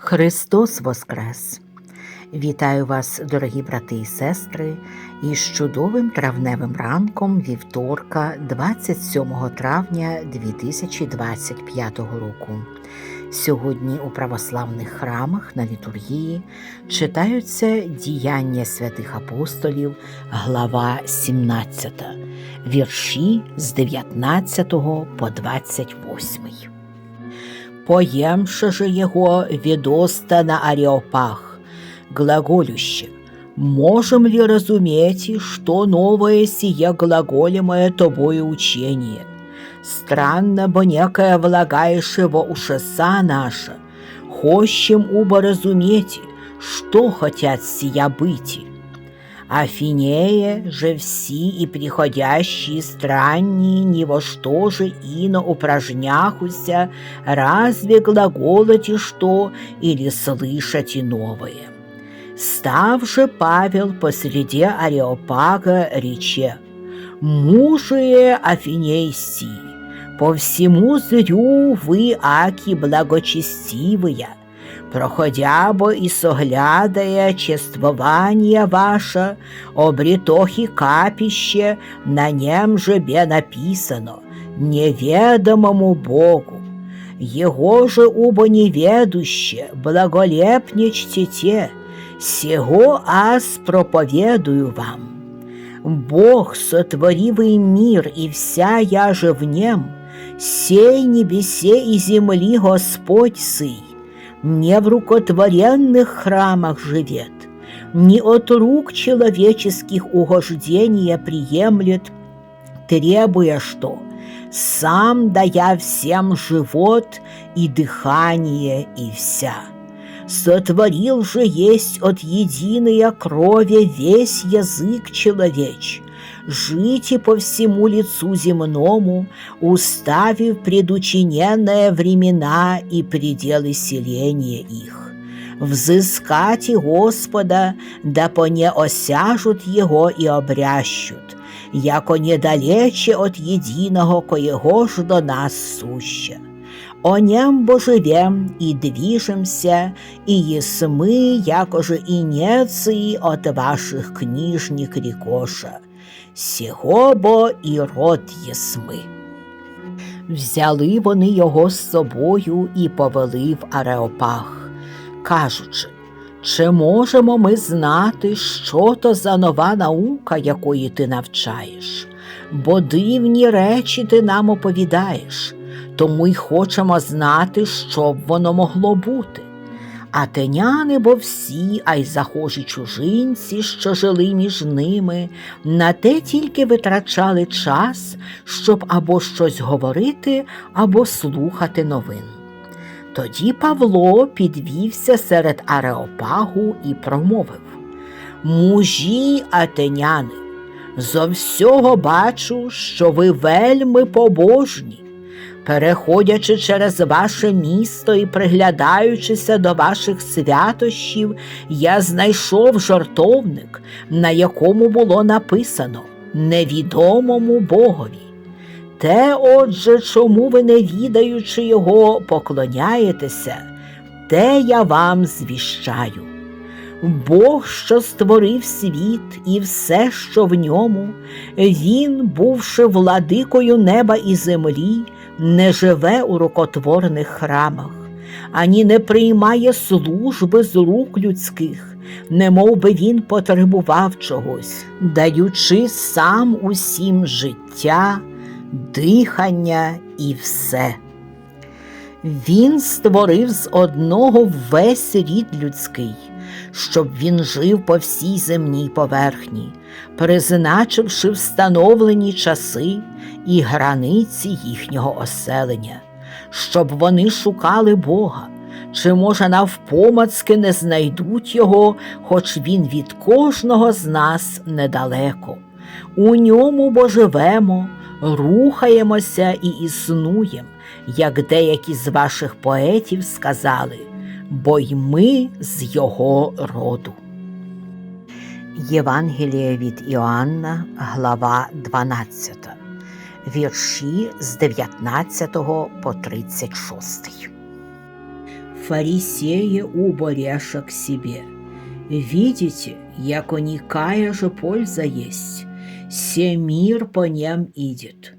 Христос Воскрес! Вітаю вас, дорогі брати і сестри, із чудовим травневим ранком вівторка, 27 травня 2025 року. Сьогодні у православних храмах на літургії читаються діяння святих апостолів, глава 17, вірші з 19 по 28. Поемше же его ведоста на Ареопах, глаголюще, можем ли разуметь, что новое сие глаголемое тобою учение? Странно, бо некое влагаешь его ушеса наша, хощем убо разуметь, что хотят сия быти. Афинея же все и приходящие странние ни во что же ино упражняхуся, разве глаголоти что или слышати новое. Став же Павел посреди Ареопага рече, «Мужие Афинейсии, по всему зрю вы, аки благочестивые, проходя и соглядая чествование ваше, обретохи капище, на нем же бе написано, неведомому Богу. Его же убо неведуще, благолепничте те, сего аз проповедую вам. Бог, сотворивый мир и вся я же в нем, сей небесе и земли Господь сый, не в рукотворенных храмах живет, не от рук человеческих угождения приемлет, требуя что, сам дая всем живот и дыхание и вся. Сотворил же есть от единой крови весь язык человеч, жить и по всему лицу земному, уставив предучиненные времена и пределы селения их. Взыскать и Господа, да поне осяжут Его и обрящут, яко недалече от единого, коего ж до нас суще. О нем бо живем и движемся, и есмы, якоже инеции от ваших книжник рекоша. Сього бо і род єсми. Взяли вони його з собою і повели в Ареопах, кажучи, чи можемо ми знати, що то за нова наука, якої ти навчаєш, бо дивні речі ти нам оповідаєш, тому й хочемо знати, що б воно могло бути. Атеняни бо всі, а й захожі чужинці, що жили між ними, на те тільки витрачали час, щоб або щось говорити, або слухати новин. Тоді Павло підвівся серед Ареопагу і промовив Мужі атеняни, зо всього бачу, що ви вельми побожні. Переходячи через ваше місто і приглядаючися до ваших святощів, я знайшов жартовник, на якому було написано невідомому Богові. Те, отже, чому ви, не відаючи його, поклоняєтеся, те я вам звіщаю. Бог, що створив світ і все, що в ньому, Він, бувши владикою неба і землі, не живе у рукотворних храмах, ані не приймає служби з рук людських, не би він потребував чогось, даючи сам усім життя, дихання і все. Він створив з одного весь рід людський, щоб він жив по всій земній поверхні, призначивши встановлені часи і границі їхнього оселення, щоб вони шукали Бога, чи, може, навпомацки не знайдуть його, хоч він від кожного з нас недалеко. У ньому бо живемо, рухаємося і існуємо, як деякі з ваших поетів сказали, бо й ми з його роду. Євангеліє від Іоанна, глава 12, вірші з 19 по 36. фарисея убореша к себе. Видите, яко никая же польза есть, се мир по нем идет.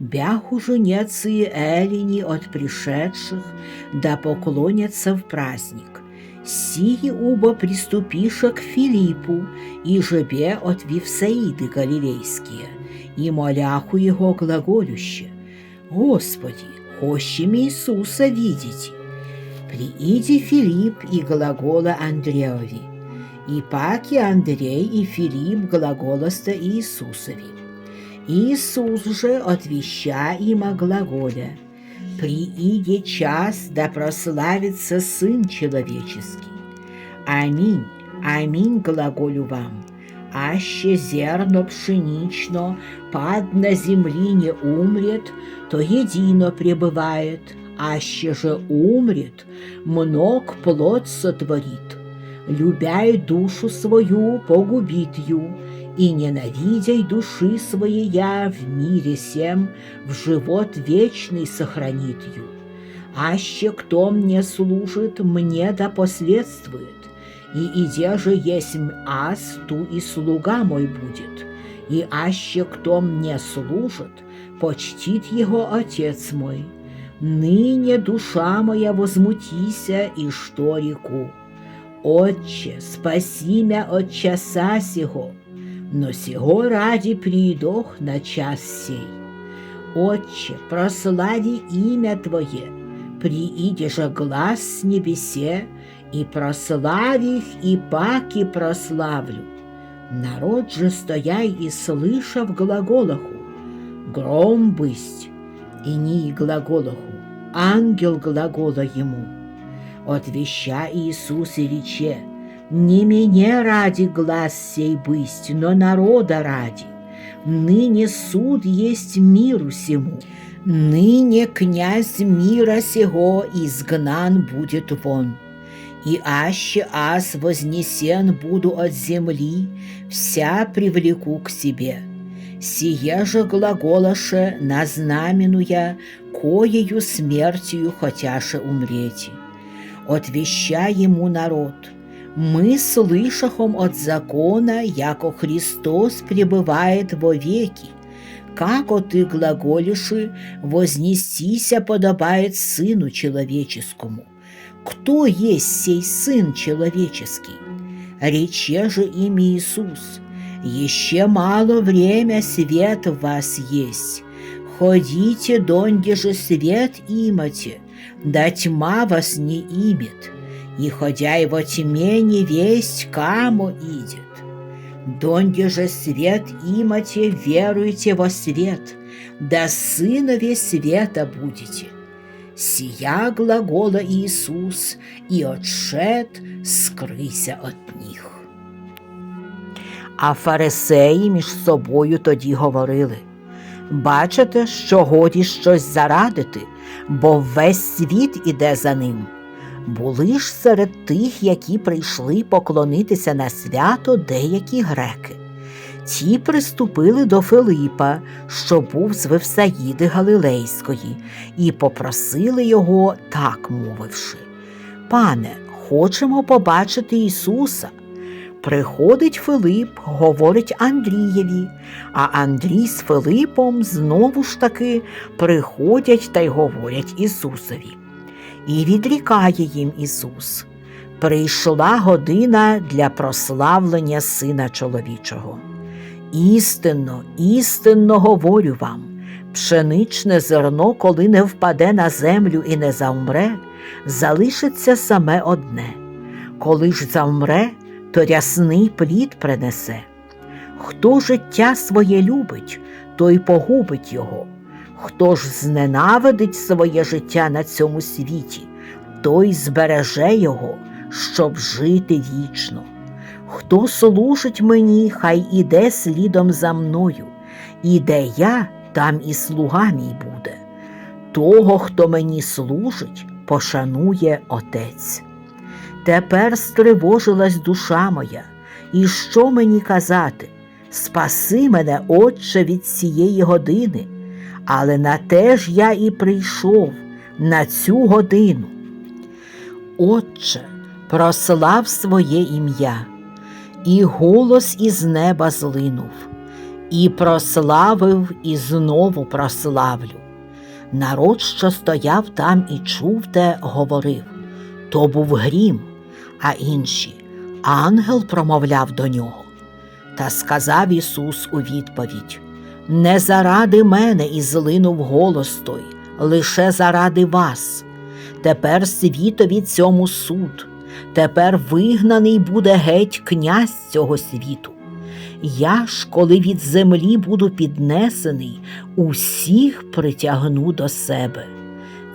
Бяху же нецы эллини от пришедших, да поклонятся в праздник. Сии уба приступиша к Филиппу и жебе от Вифсаиды Галилейские, и моляху его глаголюще. Господи, хочем Иисуса видеть. Прииди Филипп и глагола Андреови, и паки Андрей и Филипп глаголоста Иисусови. Иисус же отвеща им о глаголе, «Прииде час, да прославится Сын Человеческий». Аминь, аминь глаголю вам, аще зерно пшенично пад на земли не умрет, то едино пребывает, аще же умрет, мног плод сотворит. Любяй душу свою, погубит ю, и ненавидяй души своей я в мире сем, в живот вечный сохранит ю. Аще кто мне служит, мне да последствует, и иде же есть аз, ту и слуга мой будет, и аще кто мне служит, почтит его отец мой. Ныне душа моя возмутися, и что реку. Отче, спаси мя от часа сего, но сего ради придох на час сей. Отче, прослави имя Твое, прииди же глаз с небесе, и прослави их, и паки прославлю. Народ же стояй и слыша в глаголаху, гром бысть, и не глаголаху, ангел глагола ему. Отвеща Иисус и рече, не мне ради глаз сей бысть, но народа ради. Ныне суд есть миру сему, ныне князь мира сего изгнан будет вон. И аще аз вознесен буду от земли, вся привлеку к себе. Сие же глаголаше на знаменуя, коею смертью хотяше умреть. Отвеща ему народ, мы слышахом от закона, яко Христос пребывает во веки, како ты глаголиши, вознестися подобает Сыну Человеческому. Кто есть сей Сын Человеческий? Рече же им Иисус, еще мало время свет в вас есть. Ходите, донде же свет имате, да тьма вас не имет, и ходя во тьме не весть, кому идет. Донде же свет имате, веруйте во свет, да сынове света будете. Сия глагола Иисус, і отшед скрися от них. А фарисеї між собою тоді говорили Бачите, що годі щось зарадити, бо весь світ іде за ним. Були ж серед тих, які прийшли поклонитися на свято деякі греки. Ті приступили до Филипа, що був з Вевсаїди Галилейської, і попросили його, так мовивши Пане, хочемо побачити Ісуса. Приходить Филип, говорить Андрієві, а Андрій з Филипом знову ж таки приходять та й говорять Ісусові. І відрікає їм Ісус. Прийшла година для прославлення Сина чоловічого. Істинно, істинно говорю вам, пшеничне зерно, коли не впаде на землю і не завмре, залишиться саме одне. Коли ж завмре, то рясний плід принесе. Хто життя своє любить, той погубить його. Хто ж зненавидить своє життя на цьому світі, той збереже його, щоб жити вічно. Хто служить мені, хай іде слідом за мною, і де я, там і слуга мій буде. Того, хто мені служить, пошанує Отець. Тепер стривожилась душа моя, і що мені казати? Спаси мене, Отче, від цієї години, але на те ж я і прийшов на цю годину. Отче, прослав своє ім'я, і голос із неба злинув, і прославив, і знову прославлю. Народ, що стояв там і чув те, говорив то був грім, а інші ангел промовляв до нього. Та сказав Ісус у відповідь Не заради мене і злинув голос той, лише заради вас. Тепер світові цьому суд, тепер вигнаний буде геть князь цього світу. Я ж, коли від землі буду піднесений, усіх притягну до себе.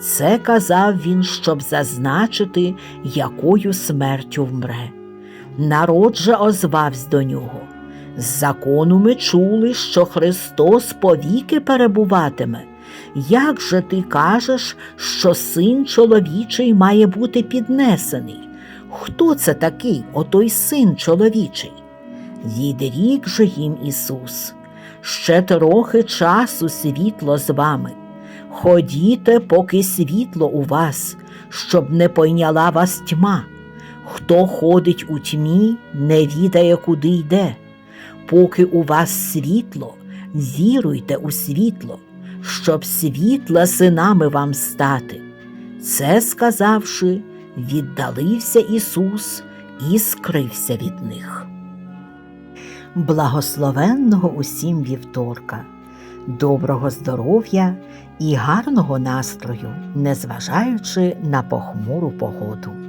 Це казав він, щоб зазначити, якою смертю вмре. Народ же озвався до нього. З закону ми чули, що Христос повіки перебуватиме. Як же ти кажеш, що син чоловічий має бути піднесений? Хто це такий, отой син чоловічий? Відрік же їм Ісус. Ще трохи часу світло з вами. Ходіте, поки світло у вас, щоб не пойняла вас тьма. Хто ходить у тьмі, не відає, куди йде. Поки у вас світло, віруйте у світло, щоб світла синами вам стати. Це сказавши, віддалився Ісус і скрився від них. Благословенного усім вівторка, доброго здоров'я і гарного настрою, незважаючи на похмуру погоду.